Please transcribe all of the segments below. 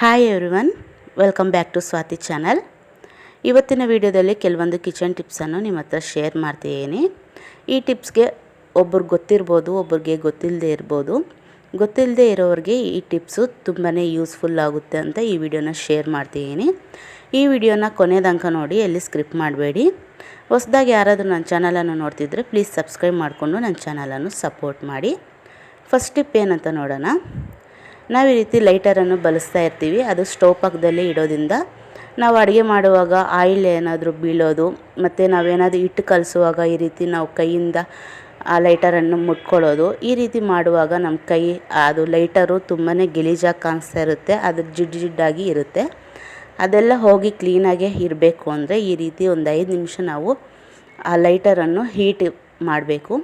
Hi everyone welcome back to Swati channel ಇವತ್ತಿನ ವಿಡಿಯೋದಲ್ಲಿ ಕೆಲವೊಂದು ಕಿಚನ್ ಟಿಪ್ಸನ್ನು ನಿಮ್ಮ ಹತ್ರ ಶೇರ್ ಮಾಡ್ತಿದ್ದೀನಿ ಈ ಟಿಪ್ಸ್ಗೆ ಒಬ್ರಿಗೆ ಗೊತ್ತಿರ್ಬೋದು, ಒಬ್ರಿಗೆ ಗೊತ್ತಿಲ್ಲದೆ ಇರ್ಬೋದು. ಗೊತ್ತಿಲ್ಲದೆ ಇರೋರಿಗೆ ಈ ಟಿಪ್ಸು ತುಂಬಾ ಯೂಸ್ಫುಲ್ ಆಗುತ್ತೆ ಅಂತ ಈ ವಿಡಿಯೋನ ಶೇರ್ ಮಾಡ್ತಿದ್ದೀನಿ ಈ ವಿಡಿಯೋನ ಕೊನೆ ನೋಡಿ, ಎಲ್ಲಿ ಸ್ಕ್ರಿಪ್ಟ್ ಮಾಡಬೇಡಿ. ಹೊಸ್ದಾಗಿ ಯಾರಾದರೂ ನನ್ನ ಚಾನಲನ್ನು ನೋಡ್ತಿದ್ರೆ ಪ್ಲೀಸ್ ಸಬ್ಸ್ಕ್ರೈಬ್ ಮಾಡಿಕೊಂಡು ನನ್ನ ಚಾನಲನ್ನು ಸಪೋರ್ಟ್ ಮಾಡಿ. ಫಸ್ಟ್ ಟಿಪ್ ಏನಂತ ನೋಡೋಣ. ನಾವು ಈ ರೀತಿ ಲೈಟರನ್ನು ಬಳಸ್ತಾ ಇರ್ತೀವಿ. ಅದು ಸ್ಟೋವ್ ಪಕ್ಕದಲ್ಲಿ ಇಡೋದ್ರಿಂದ ನಾವು ಅಡುಗೆ ಮಾಡುವಾಗ ಆಯಿಲ್ ಏನಾದರೂ ಬೀಳೋದು, ಮತ್ತು ನಾವೇನಾದರೂ ಹಿಟ್ಟು ಕಲಿಸುವಾಗ ಈ ರೀತಿ ನಾವು ಕೈಯಿಂದ ಆ ಲೈಟರನ್ನು ಮುಟ್ಕೊಳ್ಳೋದು. ಈ ರೀತಿ ಮಾಡುವಾಗ ನಮ್ಮ ಕೈ ಅದು ಲೈಟರು ತುಂಬಾ ಗಲೀಜಾಗಿ ಕಾಣಿಸ್ತಾ ಇರುತ್ತೆ. ಅದು ಜಿಡ್ಡು ಜಿಡ್ಡಾಗಿ ಇರುತ್ತೆ. ಅದೆಲ್ಲ ಹೋಗಿ ಕ್ಲೀನಾಗೆ ಇರಬೇಕು ಅಂದರೆ ಈ ರೀತಿ ಒಂದು ಐದು ನಿಮಿಷ ನಾವು ಆ ಲೈಟರನ್ನು ಹೀಟ್ ಮಾಡಬೇಕು.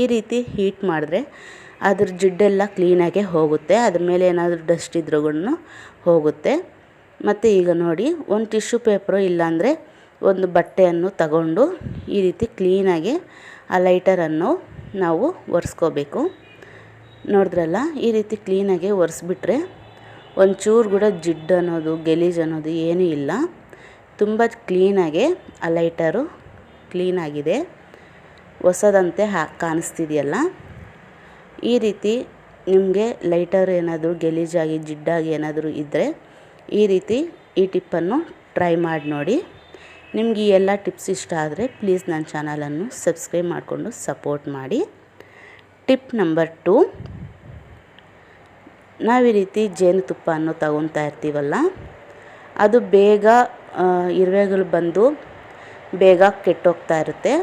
ಈ ರೀತಿ ಹೀಟ್ ಮಾಡಿದ್ರೆ ಅದ್ರ ಜಿಡ್ಡೆಲ್ಲ ಕ್ಲೀನಾಗೆ ಹೋಗುತ್ತೆ. ಅದ್ರ ಮೇಲೆ ಏನಾದರೂ ಡಸ್ಟ್ ಇದ್ರೂ ಹೋಗುತ್ತೆ. ಮತ್ತು ಈಗ ನೋಡಿ, ಒಂದು ಟಿಶ್ಯೂ ಪೇಪರು ಇಲ್ಲಾಂದರೆ ಒಂದು ಬಟ್ಟೆಯನ್ನು ತಗೊಂಡು ಈ ರೀತಿ ಕ್ಲೀನಾಗೆ ಆ ಲೈಟರನ್ನು ನಾವು ಒರೆಸ್ಕೋಬೇಕು. ನೋಡಿದ್ರಲ್ಲ, ಈ ರೀತಿ ಕ್ಲೀನಾಗೆ ಒರೆಸ್ಬಿಟ್ರೆ ಒಂಚೂರು ಕೂಡ ಜಿಡ್ಡು ಅನ್ನೋದು, ಗಲೀಜು ಅನ್ನೋದು ಏನೂ ಇಲ್ಲ. ತುಂಬ ಕ್ಲೀನಾಗೆ ಆ ಲೈಟರು ಕ್ಲೀನಾಗಿದೆ ಹೊಸದಂತೆ ಹಾ ಕಾಣಿಸ್ತಿದೆಯಲ್ಲ? ಈ ರೀತಿ ನಿಮಗೆ ಲೈಟರ್ ಏನಾದರೂ ಗಲೀಜಾಗಿ, ಜಿಡ್ಡಾಗಿ ಏನಾದರೂ ಇದ್ದರೆ ಈ ರೀತಿ ಈ ಟಿಪ್ಪನ್ನು ಟ್ರೈ ಮಾಡಿ ನೋಡಿ. ನಿಮಗೆ ಈ ಎಲ್ಲ ಟಿಪ್ಸ್ ಇಷ್ಟ ಆದರೆ ಪ್ಲೀಸ್ ನನ್ನ ಚಾನಲನ್ನು ಸಬ್ಸ್ಕ್ರೈಬ್ ಮಾಡಿಕೊಂಡು ಸಪೋರ್ಟ್ ಮಾಡಿ. ಟಿಪ್ ನಂಬರ್ ಟು, ನಾವು ಈ ರೀತಿ ಜೇನುತುಪ್ಪವನ್ನು ತಗೊತಾ ಇರ್ತೀವಲ್ಲ, ಅದು ಬೇಗ ಇರುವೆಗಳು ಬಂದು ಬೇಗ ಕೆಟ್ಟೋಗ್ತಾ ಇರುತ್ತೆ.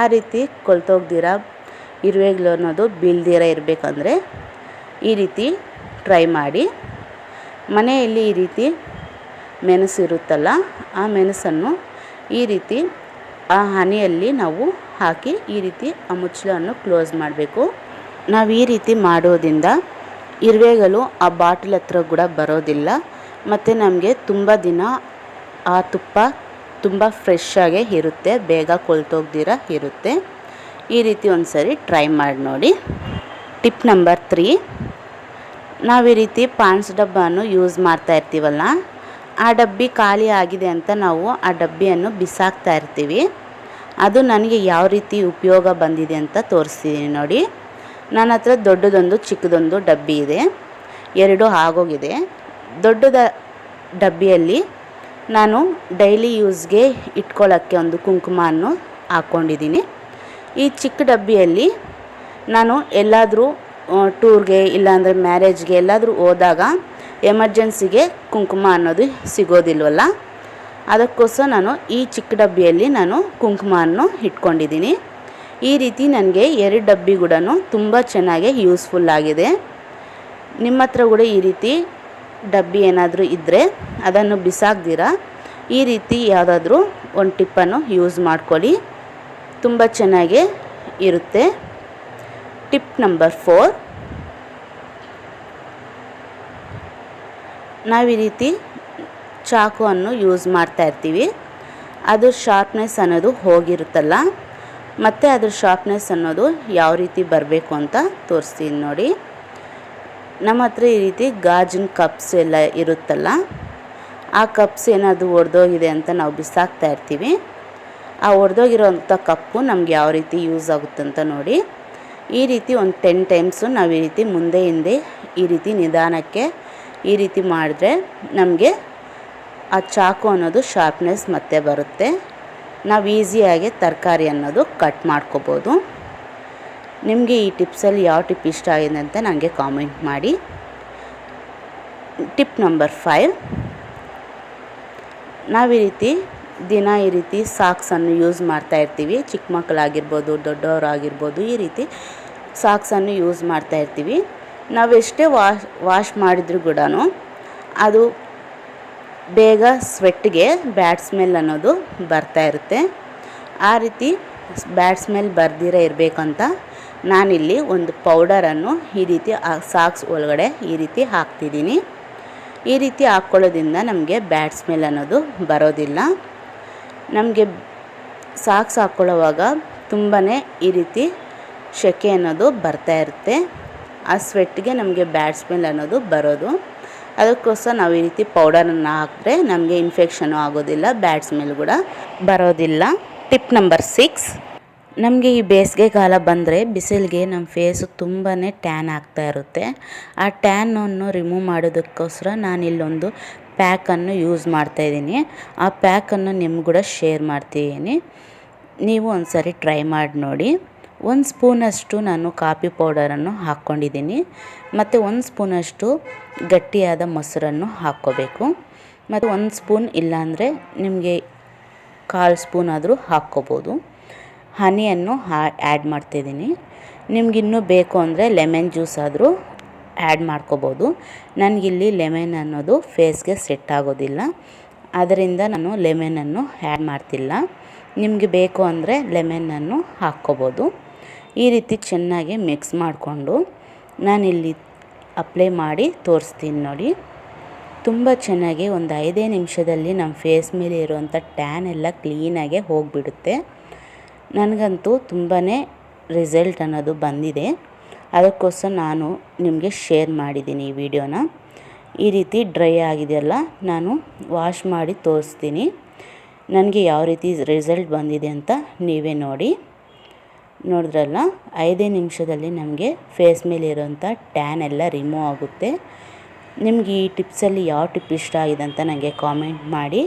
ಆ ರೀತಿ ಕೊಳ್ತೋಗ್ದಿರ ಇರುವೆಗಳು ಅನ್ನೋದು ಬೀಳ್ದಿರ ಇರಬೇಕಂದ್ರೆ ಈ ರೀತಿ ಟ್ರೈ ಮಾಡಿ. ಮನೆಯಲ್ಲಿ ಈ ರೀತಿ ಮೆಣಸು ಇರುತ್ತಲ್ಲ, ಆ ಮೆಣಸನ್ನು ಈ ರೀತಿ ಆ ಹನಿಯಲ್ಲಿ ನಾವು ಹಾಕಿ ಈ ರೀತಿ ಆ ಮುಚ್ಚಳವನ್ನು ಕ್ಲೋಸ್ ಮಾಡಬೇಕು. ನಾವು ಈ ರೀತಿ ಮಾಡೋದ್ರಿಂದ ಇರುವೆಗಳು ಆ ಬಾಟಲ್ ಹತ್ರ ಕೂಡ ಬರೋದಿಲ್ಲ, ಮತ್ತು ನಮಗೆ ತುಂಬ ದಿನ ಆ ತುಪ್ಪ ತುಂಬ ಫ್ರೆಶ್ಶಾಗೇ ಇರುತ್ತೆ, ಬೇಗ ಕೊಳ್ತೋಗ್ದಿರ ಇರುತ್ತೆ. ಈ ರೀತಿ ಒಂದು ಸರಿ ಟ್ರೈ ಮಾಡಿ ನೋಡಿ. Tip number three. ನಾವು ಈ ರೀತಿ ಪಾನ್ಸ್ ಡಬ್ಬವನ್ನು ಯೂಸ್ ಮಾಡ್ತಾ ಇರ್ತೀವಲ್ಲ, ಆ ಡಬ್ಬಿ ಖಾಲಿ ಆಗಿದೆ ಅಂತ ನಾವು ಆ ಡಬ್ಬಿಯನ್ನು ಬಿಸಾಕ್ತಾ ಇರ್ತೀವಿ. ಅದು ನನಗೆ ಯಾವ ರೀತಿ ಉಪಯೋಗ ಬಂದಿದೆ ಅಂತ ತೋರಿಸ್ತೀನಿ ನೋಡಿ. ನನ್ನ ಹತ್ರ ದೊಡ್ಡದೊಂದು ಚಿಕ್ಕದೊಂದು ಡಬ್ಬಿ ಇದೆ. ಎರಡು ಆಗೋಗಿದೆ. ದೊಡ್ಡದ ಡಬ್ಬಿಯಲ್ಲಿ ನಾನು ಡೈಲಿ ಯೂಸ್ಗೆ ಇಟ್ಕೊಳ್ಳೋಕ್ಕೆ ಒಂದು ಕುಂಕುಮವನ್ನು ಹಾಕ್ಕೊಂಡಿದ್ದೀನಿ. ಈ ಚಿಕ್ಕ ಡಬ್ಬಿಯಲ್ಲಿ ನಾನು ಎಲ್ಲಾದರೂ ಟೂರ್ಗೆ ಇಲ್ಲಾಂದರೆ ಮ್ಯಾರೇಜ್ಗೆ ಎಲ್ಲಾದರೂ ಹೋದಾಗ ಎಮರ್ಜೆನ್ಸಿಗೆ ಕುಂಕುಮ ಅನ್ನೋದು ಸಿಗೋದಿಲ್ವಲ್ಲ? ಅದಕ್ಕೋಸ್ಕರ ನಾನು ಈ ಚಿಕ್ಕ ಡಬ್ಬಿಯಲ್ಲಿ ನಾನು ಕುಂಕುಮವನ್ನು ಇಟ್ಕೊಂಡಿದ್ದೀನಿ. ಈ ರೀತಿ ನನಗೆ ಎರಡು ಡಬ್ಬಿ ಕೂಡ ತುಂಬ ಚೆನ್ನಾಗಿ ಯೂಸ್ಫುಲ್ ಆಗಿದೆ. ನಿಮ್ಮ ಹತ್ರ ಕೂಡ ಈ ರೀತಿ ಡಬ್ಬಿ ಏನಾದರೂ ಇದ್ದರೆ ಅದನ್ನು ಬಿಸಾಕ್ದಿರ? ಈ ರೀತಿ ಯಾವುದಾದ್ರೂ ಒಂದು ಟಿಪ್ಪನ್ನು ಯೂಸ್ ಮಾಡ್ಕೊಳ್ಳಿ. ತುಂಬ ಚೆನ್ನಾಗಿ ಇರುತ್ತೆ. ಟಿಪ್ ನಂಬರ್ ಫೋರ್ ನಾವು ಈ ರೀತಿ ಚಾಕುವನ್ನು ಯೂಸ್ ಮಾಡ್ತಾ ಇರ್ತೀವಿ. ಅದು ಶಾರ್ಪ್ನೆಸ್ ಅನ್ನೋದು ಹೋಗಿರುತ್ತಲ್ಲ. ಮತ್ತು ಅದ್ರ ಶಾರ್ಪ್ನೆಸ್ ಅನ್ನೋದು ಯಾವ ರೀತಿ ಬರಬೇಕು ಅಂತ ತೋರಿಸ್ತೀನಿ ನೋಡಿ. ನಮ್ಮ ಹತ್ರ ಈ ರೀತಿ ಗಾಜಿನ ಕಪ್ಸ್ ಎಲ್ಲ ಇರುತ್ತಲ್ಲ. ಆ ಕಪ್ಸ್ ಏನಾದರೂ ಒಡೆದೋಗಿದೆ ಅಂತ ನಾವು ಬಿಸಾಕ್ತಾ ಇರ್ತೀವಿ. ಆ ಒಡೆದೋಗಿರೋಂಥ ಕಪ್ಪು ನಮ್ಗೆ ಯಾವ ರೀತಿ ಯೂಸ್ ಆಗುತ್ತೆ ಅಂತ ನೋಡಿ. ಈ ರೀತಿ ಒಂದು ಟೆನ್ ಟೈಮ್ಸು ನಾವು ಈ ರೀತಿ ಮುಂದೆ ಹಿಂದೆ ಈ ರೀತಿ ನಿಧಾನಕ್ಕೆ ಈ ರೀತಿ ಮಾಡಿದ್ರೆ ನಮಗೆ ಆ ಚಾಕು ಅನ್ನೋದು ಶಾರ್ಪ್ನೆಸ್ ಮತ್ತೆ ಬರುತ್ತೆ. ನಾವು ಈಸಿಯಾಗಿ ತರಕಾರಿ ಅನ್ನೋದು ಕಟ್ ಮಾಡ್ಕೋಬೋದು. ನಿಮಗೆ ಈ ಟಿಪ್ಸಲ್ಲಿ ಯಾವ ಟಿಪ್ ಇಷ್ಟ ಆಗಿದೆ ಅಂತ ನನಗೆ ಕಾಮೆಂಟ್ ಮಾಡಿ. ಟಿಪ್ ನಂಬರ್ ಫೈವ್ ನಾವು ಈ ರೀತಿ ದಿನ ಈ ರೀತಿ ಸಾಕ್ಸನ್ನು ಯೂಸ್ ಮಾಡ್ತಾ ಇರ್ತೀವಿ. ಚಿಕ್ಕ ಮಕ್ಕಳಾಗಿರ್ಬೋದು, ದೊಡ್ಡವರಾಗಿರ್ಬೋದು ಈ ರೀತಿ ಸಾಕ್ಸನ್ನು ಯೂಸ್ ಮಾಡ್ತಾ ಇರ್ತೀವಿ. ನಾವು ಎಷ್ಟೇ ವಾಶ್ ವಾಶ್ ಮಾಡಿದರೂ ಕೂಡ ಅದು ಬೇಗ ಸ್ವೆಟ್ಗೆ ಬ್ಯಾಡ್ ಸ್ಮೆಲ್ ಅನ್ನೋದು ಬರ್ತಾ ಇರುತ್ತೆ. ಆ ರೀತಿ ಬ್ಯಾಡ್ ಸ್ಮೆಲ್ ಬರ್ದಿರ ಇರಬೇಕಂತ ನಾನಿಲ್ಲಿ ಒಂದು ಪೌಡರನ್ನು ಈ ರೀತಿ ಸಾಕ್ಸ್ ಒಳಗಡೆ ಈ ರೀತಿ ಹಾಕ್ತಿದ್ದೀನಿ. ಈ ರೀತಿ ಹಾಕ್ಕೊಳ್ಳೋದ್ರಿಂದ ನಮಗೆ ಬ್ಯಾಡ್ ಸ್ಮೆಲ್ ಅನ್ನೋದು ಬರೋದಿಲ್ಲ. ನಮಗೆ ಸಾಕ್ಸ್ ಹಾಕ್ಕೊಳ್ಳೋವಾಗ ತುಂಬಾ ಈ ರೀತಿ ಸೆಕೆ ಅನ್ನೋದು ಬರ್ತಾ ಇರುತ್ತೆ. ಆ ಸ್ವೆಟ್ಗೆ ನಮಗೆ ಬ್ಯಾಡ್ ಸ್ಮೆಲ್ ಅನ್ನೋದು ಬರೋದು. ಅದಕ್ಕೋಸ್ಕರ ನಾವು ಈ ರೀತಿ ಪೌಡರನ್ನು ಹಾಕಿದ್ರೆ ನಮಗೆ ಇನ್ಫೆಕ್ಷನು ಆಗೋದಿಲ್ಲ ಬ್ಯಾಡ್ ಸ್ಮೆಲ್ ಕೂಡ ಬರೋದಿಲ್ಲ. ಟಿಪ್ ನಂಬರ್ ಸಿಕ್ಸ್ ನಮಗೆ ಈ ಬೇಸಿಗೆ ಕಾಲ ಬಂದರೆ ಬಿಸಿಲಿಗೆ ನಮ್ಮ ಫೇಸು ತುಂಬಾ ಟ್ಯಾನ್ ಆಗ್ತಾ ಇರುತ್ತೆ. ಆ ಟ್ಯಾನನ್ನು ರಿಮೂವ್ ಮಾಡೋದಕ್ಕೋಸ್ಕರ ನಾನು ಇಲ್ಲೊಂದು ಪ್ಯಾಕನ್ನು ಯೂಸ್ ಮಾಡ್ತಾಯಿದ್ದೀನಿ ಆ ಪ್ಯಾಕನ್ನು ನಿಮ್ಗೆ ಕೂಡ ಶೇರ್ ಮಾಡ್ತಿದ್ದೀನಿ ನೀವು ಒಂದು ಸರಿ ಟ್ರೈ ಮಾಡಿ ನೋಡಿ. ಒಂದು ಸ್ಪೂನಷ್ಟು ನಾನು ಕಾಫಿ ಪೌಡರನ್ನು ಹಾಕ್ಕೊಂಡಿದ್ದೀನಿ. ಮತ್ತು ಒಂದು ಸ್ಪೂನಷ್ಟು ಗಟ್ಟಿಯಾದ ಮೊಸರನ್ನು ಹಾಕ್ಕೋಬೇಕು. ಮತ್ತು ಒಂದು ಸ್ಪೂನ್ ಇಲ್ಲಾಂದರೆ ನಿಮಗೆ ಕಾಲು ಸ್ಪೂನ್ ಆದರೂ ಹಾಕ್ಕೋಬೋದು. ಹನಿಯನ್ನು ಹಾ ಆ್ಯಡ್ ಮಾಡ್ತಿದ್ದೀನಿ. ನಿಮಗಿನ್ನೂ ಬೇಕು ಅಂದರೆ ಲೆಮನ್ ಜ್ಯೂಸ್ ಆದರೂ ಆ್ಯಡ್ ಮಾಡ್ಕೋಬೋದು. ನನಗಿಲ್ಲಿ ಲೆಮನ್ ಅನ್ನೋದು ಫೇಸ್ಗೆ ಸೆಟ್ ಆಗೋದಿಲ್ಲ. ಅದರಿಂದ ನಾನು ಲೆಮನನ್ನು ಆ್ಯಡ್ ಮಾಡ್ತಿಲ್ಲ. ನಿಮಗೆ ಬೇಕು ಅಂದರೆ ಲೆಮನನ್ನು ಹಾಕ್ಕೋಬೋದು. ಈ ರೀತಿ ಚೆನ್ನಾಗಿ ಮಿಕ್ಸ್ ಮಾಡಿಕೊಂಡು ನಾನಿಲ್ಲಿ ಅಪ್ಲೈ ಮಾಡಿ ತೋರಿಸ್ತೀನಿ ನೋಡಿ. ತುಂಬ ಚೆನ್ನಾಗಿ ಒಂದು ಐದೇ ನಿಮಿಷದಲ್ಲಿ ನಮ್ಮ ಫೇಸ್ ಮೇಲೆ ಇರುವಂಥ ಟ್ಯಾನ್ ಎಲ್ಲ ಕ್ಲೀನಾಗೆ ಹೋಗಿಬಿಡುತ್ತೆ. ನನಗಂತೂ ತುಂಬಾ ರಿಸಲ್ಟ್ ಅನ್ನೋದು ಬಂದಿದೆ. ಅದಕ್ಕೋಸ್ಕರ ನಾನು ನಿಮಗೆ ಶೇರ್ ಮಾಡಿದ್ದೀನಿ ಈ ವಿಡಿಯೋನ ಈ ರೀತಿ ಡ್ರೈ ಆಗಿದೆಯಲ್ಲ, ನಾನು ವಾಶ್ ಮಾಡಿ ತೋರಿಸ್ತೀನಿ. ನನಗೆ ಯಾವ ರೀತಿ ರಿಸಲ್ಟ್ ಬಂದಿದೆ ಅಂತ ನೀವೇ ನೋಡಿ. ನೋಡಿದ್ರಲ್ಲ, ಐದೇ ನಿಮಿಷದಲ್ಲಿ ನಮಗೆ ಫೇಸ್ ಮೇಲೆ ಇರೋಂಥ ಟ್ಯಾನ್ ಎಲ್ಲ ರಿಮೂವ್ ಆಗುತ್ತೆ. ನಿಮಗೆ ಈ ಟಿಪ್ಸಲ್ಲಿ ಯಾವ ಟಿಪ್ ಇಷ್ಟ ಆಗಿದೆ ಅಂತ ನನಗೆ ಕಾಮೆಂಟ್ ಮಾಡಿ.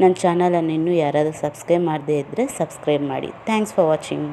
ನನ್ನ ಚಾನಲನ್ನು ಇನ್ನೂ ಯಾರಾದರೂ ಸಬ್ಸ್ಕ್ರೈಬ್ ಮಾಡದೇ ಇದ್ದರೆ ಸಬ್ಸ್ಕ್ರೈಬ್ ಮಾಡಿ. Thanks for watching